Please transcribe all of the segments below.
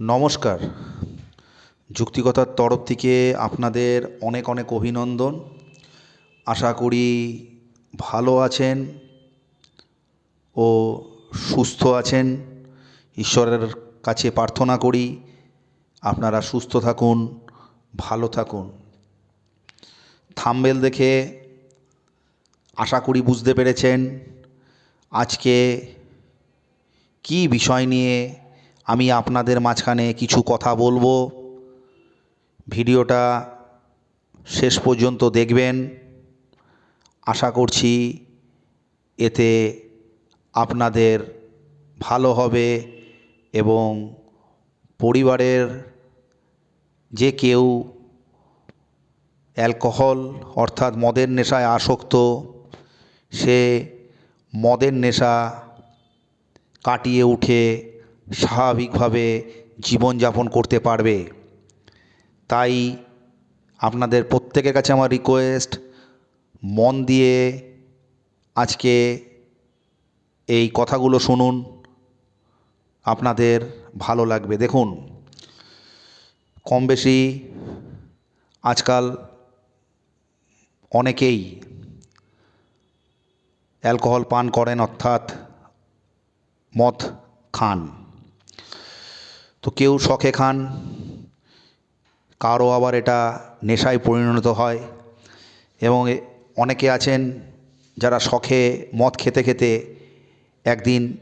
নমস্কার। যুক্তিকতার তরফ থেকে আপনাদের অনেক অনেক অভিনন্দন। আশা করি ভালো আছেন ও সুস্থ আছেন। ঈশ্বরের কাছে প্রার্থনা করি আপনারা সুস্থ থাকুন, ভালো থাকুন। থাম্বেল দেখে আশা করি বুঝতে পেরেছেন আজকে কী বিষয় নিয়ে আমি আপনাদের মাঝখানে কিছু কথা বলব। ভিডিওটা শেষ পর্যন্ত দেখবেন। আশা করছি এতে আপনাদের ভালো হবে এবং পরিবারের যে কেউ অ্যালকোহল অর্থাৎ মদের নেশায় আসক্ত, সে মদের নেশা কাটিয়ে উঠে স্বাভাবিকভাবে জীবনযাপন করতে পারবে। তাই আপনাদের প্রত্যেকের কাছে আমার রিকোয়েস্ট মন দিয়ে আজকে এই কথাগুলো শুনুন। আপনাদের ভালো লাগবে। দেখুন, কম বেশি আজকাল অনেকেই অ্যালকোহল পান করেন, অর্থাৎ মদ খান। তো কেউ শখে খান কারও আবার এটা নেশায় পরিণত হয়। এবং অনেকে আছেন যারা শখে মদ খেতে খেতে একদিন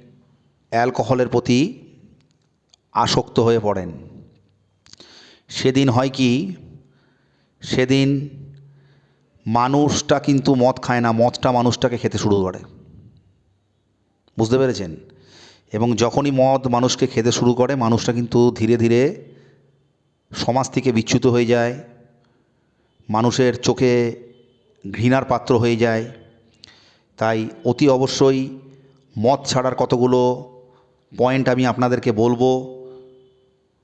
অ্যালকোহলের প্রতি আসক্ত হয়ে পড়েন। সেদিন হয় কি, সেদিন মানুষটা কিন্তু মদ খায় না, মদটা মানুষটাকে খেতে শুরু করে। বুঝতে পেরেছেন? এবং যখনই মদ মানুষকে খেতে শুরু করে, মানুষটা কিন্তু ধীরে ধীরে সমাজ থেকে বিচ্যুত হয়ে যায়, মানুষের চোখে ঘৃণার পাত্র হয়ে যায়। তাই অতি অবশ্যই মদ ছাড়ার কতগুলো পয়েন্ট আমি আপনাদেরকে বলব,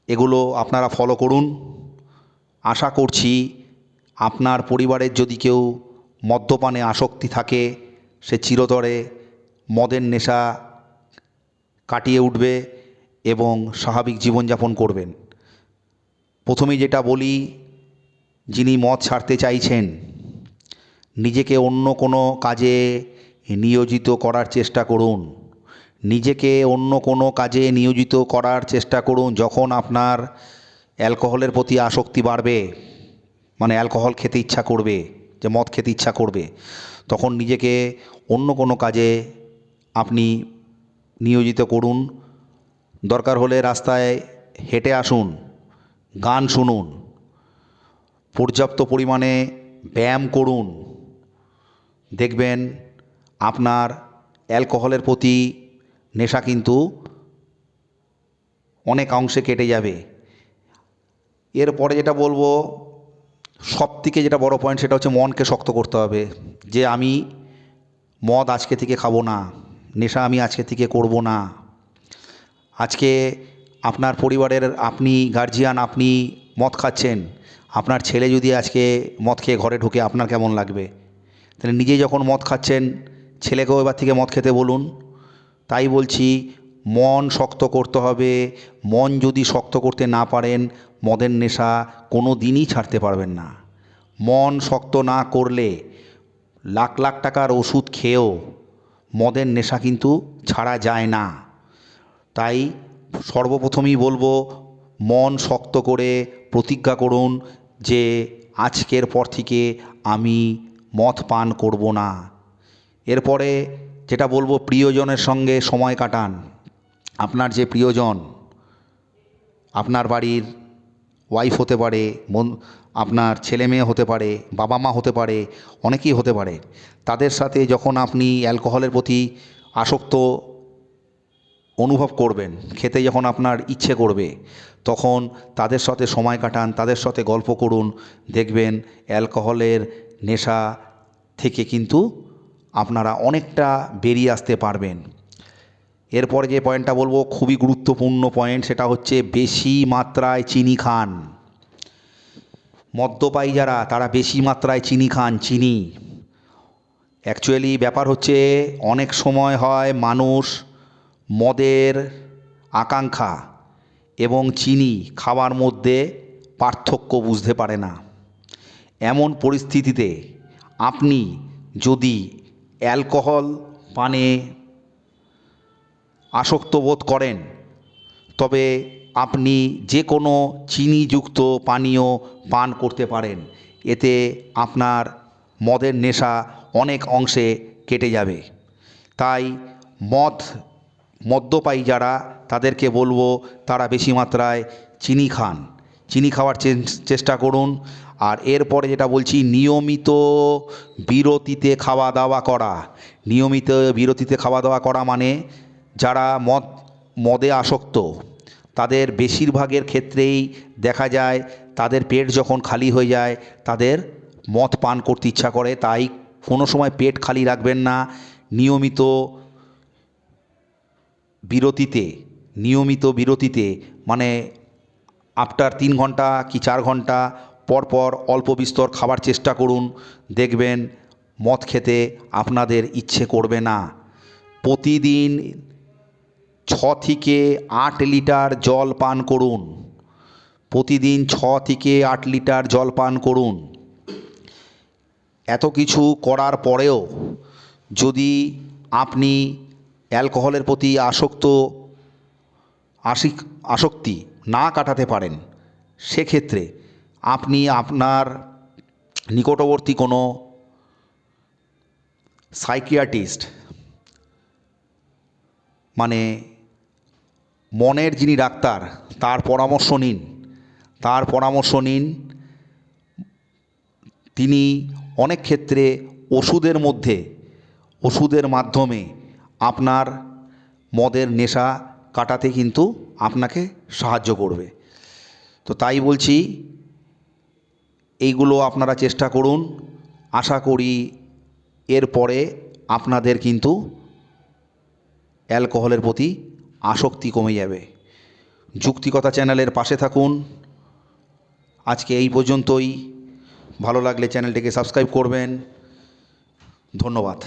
এগুলো আপনারা ফলো করুন। আশা করছি আপনার পরিবারের যদি কেউ মদ্যপানে আসক্তি থাকে, সে চিরতরে মদের নেশা কাটিয়ে উঠবে এবং স্বাভাবিক জীবনযাপন করবেন। প্রথমেই যেটা বলি, যিনি মদ ছাড়তে চাইছেন, নিজেকে অন্য কোনো কাজে নিয়োজিত করার চেষ্টা করুন। নিজেকে অন্য কোনো কাজে নিয়োজিত করার চেষ্টা করুন যখন আপনার অ্যালকোহলের প্রতি আসক্তি বাড়বে মানে অ্যালকোহল খেতে ইচ্ছা করবে, যে মদ খেতে ইচ্ছা করবে, তখন নিজেকে অন্য কোনো কাজে আপনি নিয়োজিত করুন। দরকার হলে রাস্তায় হেঁটে আসুন, গান শুনুন, পর্যাপ্ত পরিমাণে ব্যায়াম করুন। দেখবেন আপনার অ্যালকোহলের প্রতি নেশা কিন্তু অনেক অংশে কেটে যাবে। এরপরে যেটা বলব সব থেকে যেটা বড় পয়েন্ট সেটা হচ্ছে মনকে শক্ত করতে হবে। যে আমি মদ আজকে থেকে খাব না। নেশা আমি আজকে থেকে করব না। আজকে আপনার পরিবারের আপনি গার্জিয়ান আপনি মদ খাচ্ছেন, আপনার ছেলে যদি আজকে মদ খেয়ে ঘরে ঢুকে আপনার কেমন লাগবে? তাহলে নিজে যখন মদ খাচ্ছেন, ছেলেকেও এবার থেকে মদ খেতে বলুন। তাই বলছি, মন শক্ত করতে হবে। মন যদি শক্ত করতে না পারেন, মদের নেশা কোনো দিনই ছাড়তে পারবেন না। মন শক্ত না করলে লাখ লাখ টাকার ওষুধ খেয়েও মদের নেশা কিন্তু ছাড়া যায় না। তাই সর্বপ্রথমেই বলব, মন শক্ত করে প্রতিজ্ঞা করুন যে আজকের পর থেকে আমি মদ পান করব না। এরপরে যেটা বলব, প্রিয়জনের সঙ্গে সময় কাটান। আপনার যে প্রিয়জন, আপনার বাড়ির ওয়াইফ হতে পারে আপনার ছেলে মেয়ে হতে পারে, বাবা মা হতে পারে, অনেকেই হতে পারে। তাদের সাথে যখন আপনি অ্যালকোহলের প্রতি আসক্ত অনুভব করবেন, খেতে যখন আপনার ইচ্ছে করবে, তখন তাদের সাথে সময় কাটান, তাদের সাথে গল্প করুন, দেখবেন অ্যালকোহলের নেশা থেকে কিন্তু আপনারা অনেকটা বেরিয়ে আসতে পারবেন। এরপরে যে পয়েন্টটা বলব, খুবই গুরুত্বপূর্ণ পয়েন্ট, সেটা হচ্ছে বেশি মাত্রায় চিনি খান। মদ্যপায়ী যারা, তারা বেশি মাত্রায় চিনি খান, চিনি। অ্যাকচুয়ালি ব্যাপার হচ্ছে, অনেক সময় হয় মানুষ মদের আকাঙ্ক্ষা এবং চিনি খাওয়ার মধ্যে পার্থক্য বুঝতে পারে না। এমন পরিস্থিতিতে আপনি যদি অ্যালকোহল পানে আসক্ত বোধ করেন। তবে আপনি যে কোনো চিনিযুক্ত পানীয় পান করতে পারেন। এতে আপনার মদের নেশা অনেক অংশে কেটে যাবে। তাই মদ, মদ্যপায়ী যারা, তাদেরকে বলব তারা বেশি মাত্রায় চিনি খান। চিনি খাওয়ার চেষ্টা করুন। আর এরপরে যেটা বলছি, নিয়মিত বিরতিতে খাওয়া দাওয়া করা। নিয়মিত বিরতিতে খাওয়া দাওয়া করা মানে যারা মদ, মদে আসক্ত, তাদের বেশিরভাগের ক্ষেত্রেই দেখা যায় তাদের পেট যখন খালি হয়ে যায়, তাদের মদ পান করতে ইচ্ছা করে, তাই কোনো সময় পেট খালি রাখবেন না। নিয়মিত বিরতিতে নিয়মিত বিরতিতে মানে আফটার তিন ঘণ্টা কি চার ঘণ্টা পর পর অল্প বিস্তর খাবার চেষ্টা করুন। দেখবেন মদ খেতে আপনাদের ইচ্ছে করবে না। প্রতিদিন ছ থেকে আট লিটার জল পান করুন। প্রতিদিন ছ থেকে আট লিটার জল পান করুন। এত কিছু করার পরেও যদি আপনি অ্যালকোহলের প্রতি আসক্ত আশিক আসক্তি না কাটাতে পারেন, সেক্ষেত্রে আপনি আপনার নিকটবর্তী কোনো সাইকিয়াটিস্ট মানে মনের যিনি ডাক্তার, তার পরামর্শ নিন। তার পরামর্শ নিন। তিনি অনেক ক্ষেত্রে ওষুধের মধ্যে, ওষুধের মাধ্যমে আপনার মদের নেশা কাটাতে কিন্তু আপনাকে সাহায্য করবে। তো তাই বলছি, এইগুলো আপনারা চেষ্টা করুন। আশা করি এরপরে আপনাদের কিন্তু অ্যালকোহলের প্রতি আসক্তি কমে যাবে। যুক্তিকতা চ্যানেলের পাশে থাকুন। আজকে এই পর্যন্তই। ভালো লাগলে চ্যানেলটিকে সাবস্ক্রাইব করবেন। ধন্যবাদ।